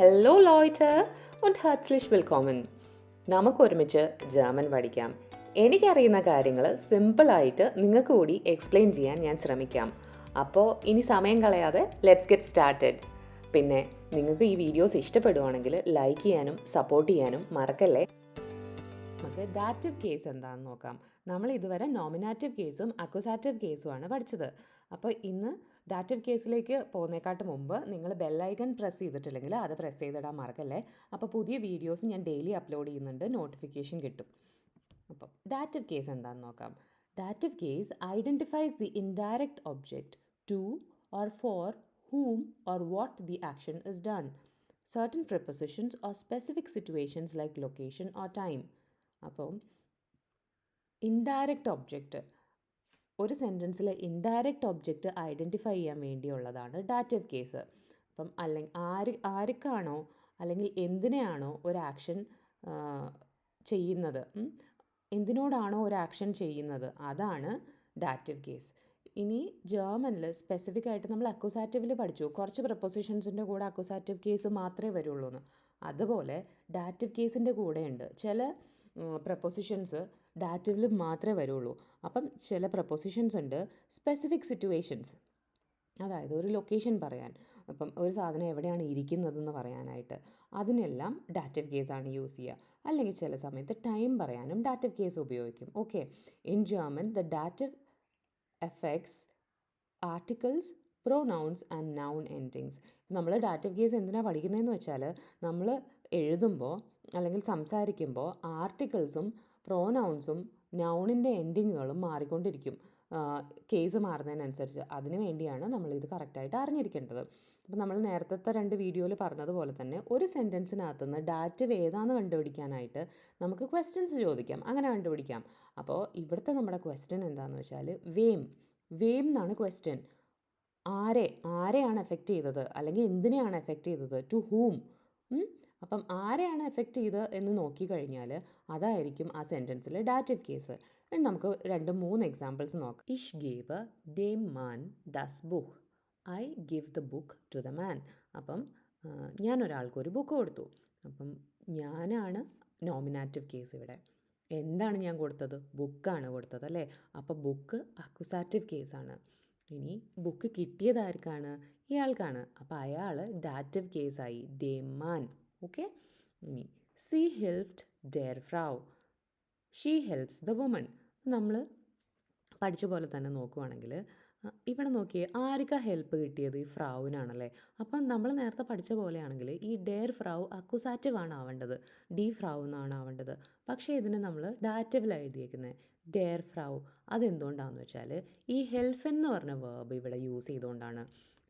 Hello ലോയ്റ്റ് und herzlich willkommen. നമുക്കൊരുമിച്ച് German പഠിക്കാം. എനിക്കറിയുന്ന കാര്യങ്ങൾ സിമ്പിളായിട്ട് നിങ്ങൾക്ക് കൂടി എക്സ്പ്ലെയിൻ ചെയ്യാൻ ഞാൻ ശ്രമിക്കാം. അപ്പോൾ ഇനി സമയം കളയാതെ ലെറ്റ്സ് ഗെറ്റ് സ്റ്റാർട്ടഡ് പിന്നെ നിങ്ങൾക്ക് ഈ വീഡിയോസ് ഇഷ്ടപ്പെടുവാണെങ്കിൽ ലൈക്ക് ചെയ്യാനും സപ്പോർട്ട് ചെയ്യാനും മറക്കല്ലേ? നമുക്ക് ഡാറ്റീവ് കേസ് എന്താണെന്ന് നോക്കാം. നമ്മൾ ഇതുവരെ നോമിനാറ്റീവ് കേസും അക്വസാറ്റീവ് കേസുമാണ് പഠിച്ചത്. അപ്പോൾ ഇന്ന് ഡാറ്റീവ് കേസിലേക്ക് പോകുന്നേക്കാട്ട് മുമ്പ് നിങ്ങൾ ബെല്ലൈക്കൺ പ്രസ് ചെയ്തിട്ടില്ലെങ്കിൽ അത് പ്രസ് ചെയ്തിടാൻ മറക്കല്ലേ അപ്പോൾ പുതിയ വീഡിയോസ് ഞാൻ ഡെയിലി അപ്ലോഡ് ചെയ്യുന്നുണ്ട് നോട്ടിഫിക്കേഷൻ കിട്ടും അപ്പം ഡാറ്റീവ് കേസ് എന്താണെന്ന് നോക്കാം dative case identifies the indirect object to or for whom or what the action is done. Certain prepositions or specific situations like location or time. അപ്പം indirect object ഒരു സെന്റൻസിലെ indirect object identify ചെയ്യാൻ വേണ്ടിയുള്ളതാണ് dative case അപ്പം അല്ലെങ്കിൽ ആര് ആർക്കാണോ അല്ലെങ്കിൽ എന്തിനെയാണോ ഒരു ആക്ഷൻ ചെയ്യുന്നത്? എന്തിനോടാണോ ഒരു ആക്ഷൻ ചെയ്യുന്നത്? അതാണ് ഡാറ്റീവ് കേസ് ഇനി ജർമ്മനിൽ സ്പെസിഫിക് ആയിട്ട് നമ്മൾ അക്വസാറ്റീവിൽ പഠിച്ചു. കുറച്ച് പ്രപ്പോസിഷൻസിന്റെ കൂടെ അക്വസാറ്റീവ് കേസ് മാത്രമേ വരുള്ളൂ എന്ന് അതുപോലെ ഡാറ്റീവ് കേസിന്റെ കൂടെയുണ്ട്. ചില പ്രപ്പോസിഷൻസ് ഡാറ്റീവിൽ മാത്രമേ വരുള്ളൂ. അപ്പം ചില പ്രപ്പോസിഷൻസ് ഉണ്ട്. സ്പെസിഫിക് സിറ്റുവേഷൻസ് അതായത് ഒരു ലൊക്കേഷൻ പറയാൻ. അപ്പം ഒരു സാധനം എവിടെയാണ് ഇരിക്കുന്നതെന്ന് പറയാനായിട്ട്. അതിനെല്ലാം ഡാറ്റീവ് കേസാണ് യൂസ് ചെയ്യുക. അല്ലെങ്കിൽ ചില സമയത്ത് ടൈം പറയാനും ഡാറ്റീവ് കേസ് ഉപയോഗിക്കും. Okay in German the dative effects articles pronouns and noun endings നമ്മൾ ഡാറ്റീവ് കേസ് എന്തിനാണ് പഠിക്കുന്നതെന്ന് വെച്ചാൽ നമ്മൾ എഴുതുമ്പോൾ അല്ലെങ്കിൽ സംസാരിക്കുമ്പോൾ ആർട്ടിക്കിൾസും പ്രോനൗൺസും നൗണിന്റെ എൻഡിങ്ങുകളും മാറിക്കൊണ്ടിരിക്കും. കേസ് മാറുന്നതിനനുസരിച്ച്. അതിനു വേണ്ടിയാണ് നമ്മളിത് കറക്റ്റായിട്ട് അറിഞ്ഞിരിക്കേണ്ടത്. അപ്പോൾ നമ്മൾ നേരത്തെ രണ്ട് വീഡിയോയിൽ പറഞ്ഞതുപോലെ തന്നെ ഒരു സെന്റൻസിനകത്തു നിന്ന് ഡാറ്റീവ് ഏതാണെന്ന് കണ്ടുപിടിക്കാനായിട്ട് നമുക്ക് ക്വസ്റ്റ്യൻസ് ചോദിക്കാം. അങ്ങനെ കണ്ടുപിടിക്കാം. അപ്പോൾ ഇവിടുത്തെ നമ്മുടെ ക്വസ്റ്റ്യൻ എന്താണെന്ന് വെച്ചാൽ വേം. വേം എന്നാണ് ക്വസ്റ്റ്യൻ ആരെ? ആരെയാണ് എഫക്റ്റ് ചെയ്തത്? അല്ലെങ്കിൽ എന്തിനെയാണ് എഫക്റ്റ് ചെയ്തത്? ടു ഹൂം അപ്പം ആരെയാണ് എഫക്റ്റ് ചെയ്തത് എന്ന് നോക്കിക്കഴിഞ്ഞാൽ അതായിരിക്കും ആ സെന്റൻസിൽ ഡാറ്റീവ് കേസ് നമുക്ക് രണ്ട് മൂന്ന് എക്സാമ്പിൾസ് നോക്കാം. ഇഷ് ഗേവ് ഡേം മാൻ ദസ് book I give the book to the man. അപ്പം ഞാൻ ഒരാൾക്ക് ഒരു ബുക്ക് കൊടുത്തു. അപ്പം ഞാനാണ് നോമിനാറ്റീവ് കേസ് ഇവിടെ. എന്താണ് ഞാൻ കൊടുത്തത്? ബുക്കാണ് കൊടുത്തത് അല്ലേ? അപ്പോൾ ബുക്ക് അക്വസാറ്റീവ് കേസാണ് ഇനി ബുക്ക് കിട്ടിയത് ആർക്കാണ്? ഇയാൾക്കാണ്. അപ്പോൾ അയാൾ ഡാറ്റീവ് കേസായി ഡേമാൻ ഓക്കെ ഇനി സി ഹെൽപ്ഡ് ഡെയർ ഫ്രൗ ഷീ ഹെൽപ്സ് ദ വുമൺ നമ്മൾ പഠിച്ച പോലെ തന്നെ നോക്കുവാണെങ്കിൽ ഇവിടെ നോക്കിയേ ആർക്കാ ഹെൽപ്പ് കിട്ടിയത് ഈ ഫ്രാവിനാണല്ലേ അപ്പം നമ്മൾ നേരത്തെ പഠിച്ച പോലെയാണെങ്കിൽ ഈ ഡെയർ ഫ്രാവ് അക്വസാറ്റീവ് ആണ് ആവേണ്ടത്. ഡി ഫ്രാവ് എന്നാണ് ആവേണ്ടത്. പക്ഷേ ഇതിന് നമ്മൾ ഡാറ്റീവിലാണ് എഴുതിയേക്കുന്നത് ഡെയർ ഫ്രാവ് അതെന്തുകൊണ്ടാണെന്ന് വെച്ചാൽ ഈ ഹെൽഫ് എന്ന് പറഞ്ഞ വേർബ് ഇവിടെ യൂസ് ചെയ്തുകൊണ്ടാണ്.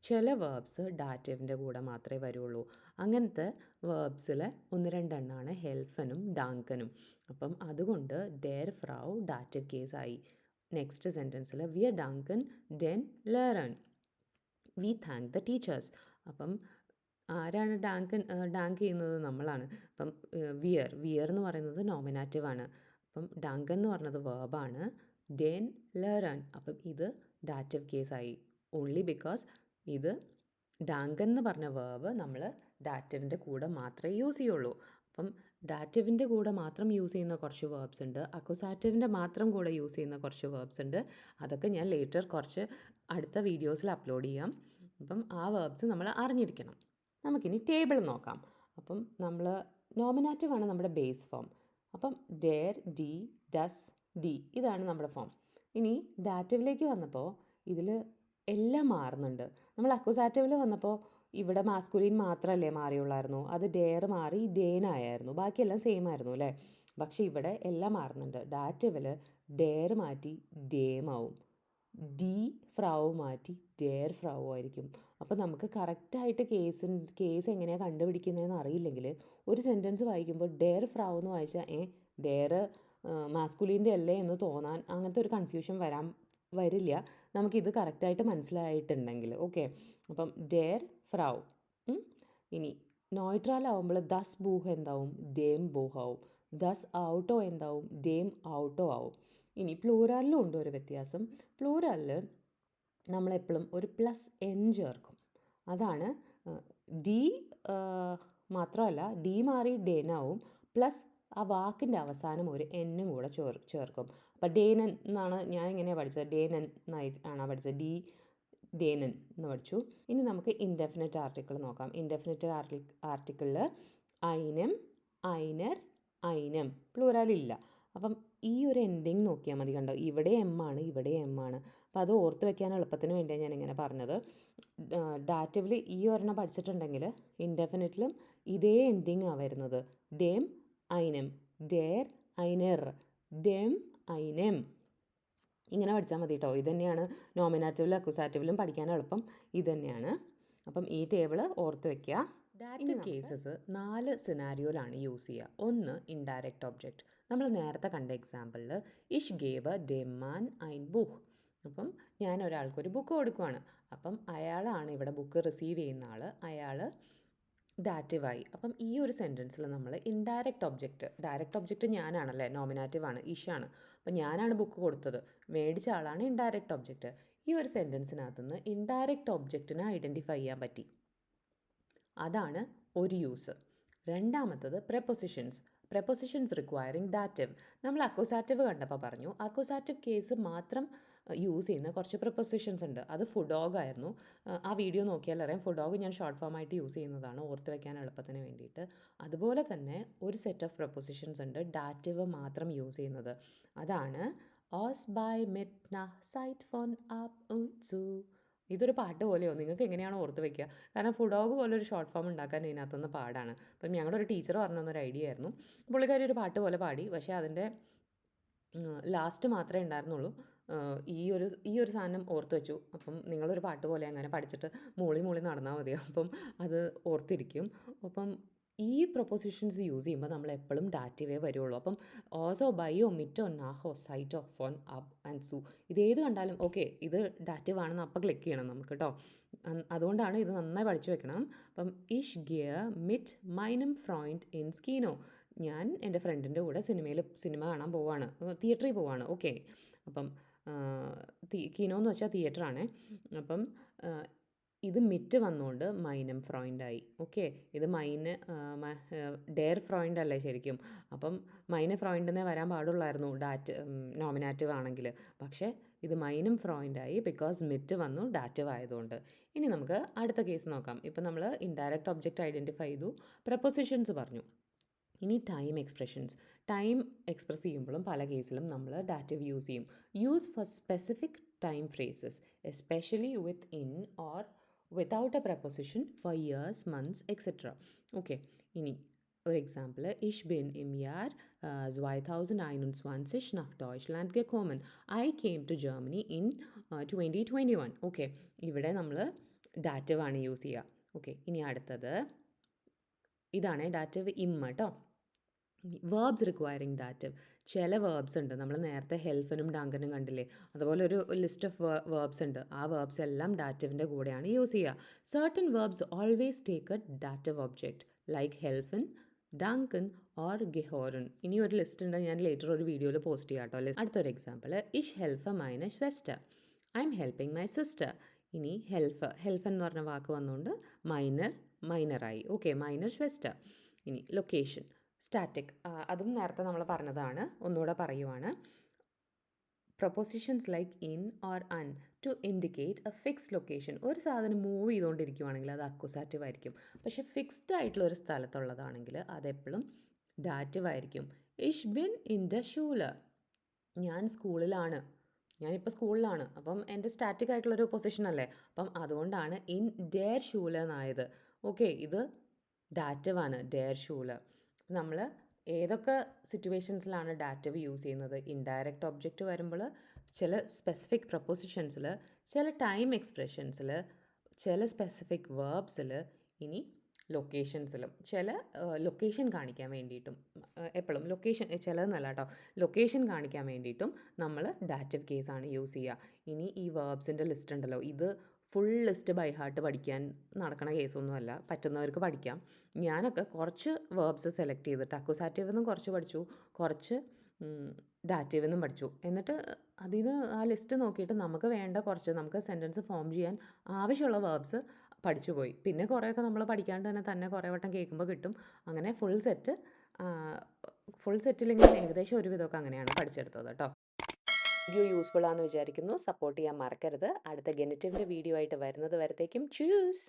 ചില വേർബ്സ് ഡാറ്റീവിന്റെ കൂടെ മാത്രമേ വരുള്ളൂ. അങ്ങനത്തെ വേർബ്സിൽ ഒന്ന് രണ്ടെണ്ണമാണ് ഹെൽഫനും ഡാങ്കനും അപ്പം അതുകൊണ്ട് ഡെയർ ഫ്രാവ് ഡാറ്റീവ് ആയി. നെക്സ്റ്റ് സെന്റൻസിൽ വി ആർ ഡാങ്കൻ ഡെൻ ലേറൺ വി താങ്ക് ദ ടീച്ചേഴ്സ് അപ്പം ആരാണ് ഡാങ്കൻ ഡാങ്ക് ചെയ്യുന്നത്? നമ്മളാണ്. അപ്പം വിയർ വിയർ എന്ന് പറയുന്നത് നോമിനാറ്റീവ് ആണ്. അപ്പം ഡാങ്കൻ എന്ന് പറഞ്ഞത് വേർബാണ് ഡെൻ ലേറൺ അപ്പം ഇത് ഡാറ്റീവ് ആയി. ഓൺലി ബിക്കോസ് ഇത് ഡാങ്ക് എന്ന് പറഞ്ഞ വേർബ് നമ്മൾ ഡാറ്റീവിന്റെ കൂടെ മാത്രമേ യൂസ് ചെയ്യുള്ളൂ. അപ്പം ഡാറ്റീവിന്റെ കൂടെ മാത്രം യൂസ് ചെയ്യുന്ന കുറച്ച് വേർബ്സ് ഉണ്ട്. അക്വസാറ്റീവിന്റെ മാത്രം കൂടെ യൂസ് ചെയ്യുന്ന കുറച്ച് വേർബ്സ് ഉണ്ട്. അതൊക്കെ ഞാൻ ലേറ്റർ കുറച്ച് അടുത്ത വീഡിയോസിൽ അപ്ലോഡ് ചെയ്യാം. അപ്പം ആ വേർബ്സ് നമ്മൾ അറിഞ്ഞിരിക്കണം. നമുക്കിനി ടേബിൾ നോക്കാം. അപ്പം നമ്മൾ നോമിനാറ്റീവ് ആണ് നമ്മുടെ ബേസ് ഫോം അപ്പം ഡെയർ ഡി ഡസ് ഡി ഇതാണ് നമ്മുടെ ഫോം ഇനി ഡാറ്റീവിലേക്ക് വന്നപ്പോൾ ഇതിൽ എല്ലാം മാറുന്നുണ്ട്. നമ്മൾ അക്വസാറ്റീവിൽ വന്നപ്പോൾ ഇവിടെ മാസ്കുലിൻ മാത്രമല്ലേ മാറിയുള്ളായിരുന്നു. അത് ഡെയർ മാറി ഡേനായിരുന്നു ബാക്കിയെല്ലാം സെയിം ആയിരുന്നു അല്ലേ? പക്ഷേ ഇവിടെ എല്ലാം മാറുന്നുണ്ട്. ഡാറ്റവിൽ ഡെയർ മാറ്റി ഡേമാവും ഡി ഫ്രാവ് മാറ്റി ഡെയർ ഫ്രാവ് ആയിരിക്കും. അപ്പോൾ നമുക്ക് കറക്റ്റായിട്ട് കേസ് കേസ് എങ്ങനെയാണ് കണ്ടുപിടിക്കുന്നതെന്ന് അറിയില്ലെങ്കിൽ ഒരു സെന്റൻസ് വായിക്കുമ്പോൾ ഡെയർ ഫ്രാവ് എന്ന് വായിച്ചാൽ ഏ ഡെയർ മാസ്കുലിന്റെ അല്ലേ എന്ന് തോന്നാൻ അങ്ങനത്തെ ഒരു കൺഫ്യൂഷൻ വരാൻ വരില്ല. നമുക്കിത് കറക്റ്റായിട്ട് മനസ്സിലായിട്ടുണ്ടെങ്കിൽ. ഓക്കെ. അപ്പം ഡെയർ ഫ്രൗ. ഇനി നോയിട്രാലാവുമ്പോൾ ദസ് ബൂഹ് എന്താവും? ഡേം ബൂഹ് ബൂഹാവും ദസ് ഔട്ടോ എന്താവും? ഡേം ഔട്ടോ ആവും. ഇനി പ്ലൂറാലിലും ഉണ്ട് ഒരു വ്യത്യാസം. പ്ലൂറാലിൽ നമ്മളെപ്പോഴും ഒരു പ്ലസ് എൻ ചേർക്കും. അതാണ് ഡി മാത്രമല്ല ഡി മാറി ഡേനാവും. പ്ലസ് ആ വാക്കിന്റെ അവസാനം ഒരു എന്നും കൂടെ ചേർ ചേർക്കും. അപ്പോൾ ഡേനൻ എന്നാണ് ഞാൻ എങ്ങനെയാണ് പഠിച്ചത്? ഡേനൻ എന്നായി ആണ് പഠിച്ചത്. ഡി ഡേനൻ എന്ന് പഠിച്ചു. ഇനി നമുക്ക് ഇൻഡെഫിനറ്റ് ആർട്ടിക്കിൾ നോക്കാം. ഇൻഡെഫിനറ്റ് ആർട്ടി ആർട്ടിക്കിളിൽ ഐനം ഐനർ ഐനം പ്ലൂറൽ ഇല്ല. അപ്പം ഈ ഒരു എൻഡിങ് നോക്കിയാൽ മതി കണ്ടോ? ഇവിടെ എം ആണ് ഇവിടെ എം ആണ്. അപ്പോൾ അത് ഓർത്ത് വെക്കാൻ എളുപ്പത്തിന് വേണ്ടിയാണ് ഞാൻ ഇങ്ങനെ പറഞ്ഞത്. ഡാറ്റവിൽ ഈ ഒരെണ്ണം പഠിച്ചിട്ടുണ്ടെങ്കിൽ ഇൻഡെഫിനിറ്റിലും ഇതേ എൻഡിങ് ആണ് വരുന്നത്. ഡേം ഐനം. ഡേർ ഐനർ. ഡെം ഐനം. ഇങ്ങനെ പഠിച്ചാൽ മതി കേട്ടോ ഇത് തന്നെയാണ് നോമിനാറ്റീവിലും അക്കുസാറ്റീവിലും പഠിക്കാൻ എളുപ്പം. ഇത് തന്നെയാണ് അപ്പം ഈ ടേബിൾ ഓർത്ത് വെക്കുക ഡയറക്റ്റ് കേസസ് നാല് സിനാരിയോയിലാണ് യൂസ് ചെയ്യുക ഒന്ന് ഇൻഡയറക്റ്റ് ഒബ്ജക്റ്റ് നമ്മൾ നേരത്തെ കണ്ട എക്സാമ്പിളിൽ ഇഷ് ഗേവ് ഡെമാൻ ഐൻ ബുക്ക് അപ്പം ഞാൻ ഒരാൾക്കൊരു ബുക്ക് കൊടുക്കുവാണ്. അപ്പം അയാളാണ് ഇവിടെ ബുക്ക് റിസീവ് ചെയ്യുന്ന ആൾ അയാൾ ഡാറ്റീവായി അപ്പം ഈ ഒരു സെന്റൻസിൽ നമ്മൾ ഇൻഡയറക്റ്റ് ഒബ്ജക്റ്റ് ഡയറക്റ്റ് ഒബ്ജക്റ്റ് ഞാനാണല്ലേ നോമിനാറ്റീവാണ് ഇഷാണ് അപ്പം ഞാനാണ് ബുക്ക് കൊടുത്തത് മേടിച്ച ആളാണ് ഇൻഡയറക്റ്റ് ഒബ്ജക്റ്റ് ഈ ഒരു സെന്റൻസിനകത്തു നിന്ന് ഇൻഡയറക്റ്റ് ഒബ്ജക്റ്റിനെ ഐഡന്റിഫൈ ചെയ്യാൻ പറ്റി. അതാണ് ഒരു യൂസ് രണ്ടാമത്തത് പ്രപ്പൊസിഷൻസ് പ്രപ്പൊസിഷൻസ് റിക്വയറിങ് ഡാറ്റീവ് നമ്മൾ അക്കോസാറ്റീവ് കണ്ടപ്പോൾ പറഞ്ഞു അക്കോസാറ്റീവ് കേസ് മാത്രം യൂസ് ചെയ്യുന്ന കുറച്ച് പ്രപ്പൊസിഷൻസ് ഉണ്ട്. അത് ഫുഡോഗ് ആയിരുന്നു. ആ വീഡിയോ നോക്കിയാൽ അറിയാം. ഫുഡോഗ് ഞാൻ ഷോർട്ട് ഫോം ആയിട്ട് യൂസ് ചെയ്യുന്നതാണ്. ഓർത്ത് വെക്കാൻ എളുപ്പത്തിന് വേണ്ടിയിട്ട്. അതുപോലെ തന്നെ ഒരു സെറ്റ് ഓഫ് പ്രപ്പൊസിഷൻസ് ഉണ്ട്. ഡാറ്റീവ് മാത്രം യൂസ് ചെയ്യുന്നത്. അതാണ് ഓസ് ബൈ മെറ്റ് സൈറ്റ് ഫോൺ ആപ്പ് ഇതൊരു പാട്ട് പോലെയോ? നിങ്ങൾക്ക് എങ്ങനെയാണ് ഓർത്ത് വെക്കുക. കാരണം ഫുഡോഗ് പോലെ ഒരു ഷോർട്ട് ഫോം ഉണ്ടാക്കാൻ ഇതിനകത്തുനിന്ന് പാടാണ്. അപ്പം ഞങ്ങളുടെ ഒരു ടീച്ചർ പറഞ്ഞു തന്നൊരു ഐഡിയ ആയിരുന്നു. പുള്ളിക്കാരി ഒരു പാട്ട് പോലെ പാടി. പക്ഷേ അതിന്റെ ലാസ്റ്റ് മാത്രമേ ഉണ്ടായിരുന്നുള്ളൂ. ഈ ഒരു ഈ ഒരു സാധനം ഓർത്ത് വെച്ചു. അപ്പം നിങ്ങളൊരു പാട്ട് പോലെ അങ്ങനെ പഠിച്ചിട്ട് മൂളി മൂളി നടന്നാൽ മതി. അപ്പം അത് ഓർത്തിരിക്കും. അപ്പം ഈ പ്രൊപ്പോസിഷൻസ് യൂസ് ചെയ്യുമ്പോൾ നമ്മൾ എപ്പോഴും ഡാറ്റീവേ വരുള്ളൂ. അപ്പം ഓസോ ബയോ മിറ്റോ നാഹോ ഓഫ് ഫോൺ അപ്പ് ആൻഡ് സു. ഇതേത് കണ്ടാലും ഓക്കെ ഇത് ഡാറ്റീവ് ആണെന്ന് അപ്പം ക്ലിക്ക് ചെയ്യണം നമുക്ക് കേട്ടോ അതുകൊണ്ടാണ് ഇത് നന്നായി പഠിച്ചു വെക്കണം. അപ്പം ഇഷ് ഗിയർ മിറ്റ് മൈനം ഫ്രോയിന്റ് ഇൻ സ്കീനോ. ഞാൻ എന്റെ ഫ്രണ്ടിന്റെ കൂടെ സിനിമയിൽ സിനിമ കാണാൻ പോവാണ്. തിയേറ്ററിൽ പോവാണ്. ഓക്കെ അപ്പം കീനോ എന്ന് വെച്ചാൽ തിയേറ്ററാണ് അപ്പം ഇത് മിറ്റ് വന്നുകൊണ്ട് മൈനം ഫ്രോയിന്റായി ഓക്കെ? ഇത് മൈന് ഡെയർ ഫ്രോയിന്റ് അല്ലേ ശരിക്കും? അപ്പം മൈന ഫ്രോയിന്റെന്നേ വരാൻ പാടുള്ളായിരുന്നു ഡാറ്റ് നോമിനാറ്റീവ് ആണെങ്കിൽ പക്ഷേ ഇത് മൈനും ഫ്രോയിന്റായി ബിക്കോസ് മിറ്റ് വന്നു ഡാറ്റീവ് ആയതുകൊണ്ട്. ഇനി നമുക്ക് അടുത്ത കേസ് നോക്കാം. ഇപ്പം നമ്മൾ ഇൻഡയറക്റ്റ് ഒബ്ജക്റ്റ് ഐഡന്റിഫൈ ചെയ്തു പ്രപ്പോസിഷൻസ് പറഞ്ഞു. ഇനി ടൈം എക്സ്പ്രഷൻസ് ടൈം എക്സ്പ്രസ് ചെയ്യുമ്പോഴും പല കേസിലും നമ്മൾ ഡാറ്റീവ് യൂസ് ചെയ്യും. Use for specific time phrases especially with in or without a preposition for years months etcetera okay ഇനി ഒരു എക്സാമ്പിൾ ഇഷ് ബിൻ ഇം യാർ zweitausend einundzwanzig ലാൻഡ് ഗെ കോമൻ I came to Germany in twenty twenty one okay ഇവിടെ നമ്മൾ ഡാറ്റീവാണ് യൂസ് ചെയ്യുക. ഓക്കെ ഇനി അടുത്തത്. ഇതാണ് ഡാറ്റീവ് ഇമ്മ കേട്ടോ വേർബ്സ് റിക്വയറിങ് ഡാറ്റീവ് ചില വേർബ്സ് ഉണ്ട്. നമ്മൾ നേരത്തെ ഹെൽഫനും ഡാങ്കനും കണ്ടില്ലേ? അതുപോലെ ഒരു ലിസ്റ്റ് ഓഫ് വേർബ്സ് ഉണ്ട്. ആ വേർബ്സ് എല്ലാം ഡാറ്റവിന്റെ കൂടെയാണ് യൂസ് ചെയ്യുക. Certain verbs always take a dative object like ഹെൽഫൻ ഡാങ്കൻ ഓർ ഗെഹോറൻ ഇനി ഒരു ലിസ്റ്റ് ഉണ്ട്. ഞാൻ ലേറ്റർ ഒരു വീഡിയോയിൽ പോസ്റ്റ് ചെയ്യാം കേട്ടോ അടുത്തൊരു എക്സാമ്പിൾ ഇഷ് ഹെൽഫ് മൈന ഷ്വെസ്റ്റർ I am helping my sister ഇനി ഹെൽഫ് ഹെൽഫ് എന്ന് പറഞ്ഞ വാക്ക് വന്നുകൊണ്ട് മൈനർ മൈനറായി ഓക്കെ മൈനർ ഷ്വെസ്റ്റർ ഇനി ലൊക്കേഷൻ സ്റ്റാറ്റിക് അതും നേരത്തെ നമ്മൾ പറഞ്ഞതാണ്. ഒന്നുകൂടെ പറയുവാണ്. Prepositions like in or an to indicate a fixed location ഒരു സാധനം മൂവ് ചെയ്തുകൊണ്ടിരിക്കുവാണെങ്കിൽ അത് അക്വസാറ്റീവ് ആയിരിക്കും. പക്ഷേ ഫിക്സ്ഡ് ആയിട്ടുള്ള ഒരു സ്ഥലത്തുള്ളതാണെങ്കിൽ അതെപ്പോഴും ഡാറ്റീവ് ആയിരിക്കും. ഇഷ് ബിൻ ഇൻ ദ ഷൂൽ ഞാൻ സ്കൂളിലാണ്. ഞാനിപ്പോൾ സ്കൂളിലാണ്. അപ്പം എന്റെ സ്റ്റാറ്റിക് ആയിട്ടുള്ളൊരു പൊസിഷൻ അല്ലേ? അപ്പം അതുകൊണ്ടാണ് ഇൻ ഡെയർ ഷൂല എന്നായത്. ഓക്കെ ഇത് ഡാറ്റീവാണ് ഡെയർ ഷൂല നമ്മൾ ഏതൊക്കെ സിറ്റുവേഷൻസിലാണ് ഡാറ്റീവ് യൂസ് ചെയ്യുന്നത്? ഇൻഡയറക്റ്റ് ഒബ്ജക്റ്റ് വരുമ്പോൾ ചില സ്പെസിഫിക് പ്രപ്പോസിഷൻസിൽ ചില ടൈം എക്സ്പ്രഷൻസിൽ ചില സ്പെസിഫിക് വേർബ്സിൽ ഇനി ലൊക്കേഷൻസിലും ചില ലൊക്കേഷൻ കാണിക്കാൻ വേണ്ടിയിട്ടും എപ്പോഴും ലൊക്കേഷൻ ചിലതെന്നല്ല കേട്ടോ ലൊക്കേഷൻ കാണിക്കാൻ വേണ്ടിയിട്ടും നമ്മൾ ഡാറ്റീവ് കേസാണ് യൂസ് ചെയ്യുക. ഇനി ഈ വേർബ്സിന്റെ ലിസ്റ്റ് ഉണ്ടല്ലോ ഇത് ഫുൾ ലിസ്റ്റ് ബൈ ഹാർട്ട് പഠിക്കാൻ നടക്കണ കേസൊന്നുമല്ല. പറ്റുന്നവർക്ക് പഠിക്കാം. ഞാനൊക്കെ കുറച്ച് വേർബ്സ് സെലക്ട് ചെയ്തിട്ട് അക്വസാറ്റീവ് നിന്നും കുറച്ച് പഠിച്ചു. കുറച്ച് ഡാറ്റീവ് നിന്നും പഠിച്ചു. എന്നിട്ട് അതിൽ നിന്ന് ആ ലിസ്റ്റ് നോക്കിയിട്ട് നമുക്ക് വേണ്ട കുറച്ച് നമുക്ക് സെന്റൻസ് ഫോം ചെയ്യാൻ ആവശ്യമുള്ള വേർബ്സ് പഠിച്ചു പോയി. പിന്നെ കുറേയൊക്കെ നമ്മൾ പഠിക്കാണ്ട് തന്നെ തന്നെ കുറേ വട്ടം കേൾക്കുമ്പോൾ കിട്ടും. അങ്ങനെ ഫുൾ സെറ്റ് ഫുൾ സെറ്റിലെങ്കിലും ഏകദേശം ഒരു ഒരുവിധമൊക്കെ അങ്ങനെയാണ് പഠിച്ചെടുത്തത് കേട്ടോ. വീഡിയോ യൂസ്ഫുൾ ആണെന്ന് വിചാരിക്കുന്നു. സപ്പോർട്ട് ചെയ്യാൻ മറക്കരുത്. അടുത്ത ഗെനറ്റീവിന്റെ വീഡിയോ ആയിട്ട് വരുന്നത് വരത്തേക്കും. ചൂസ്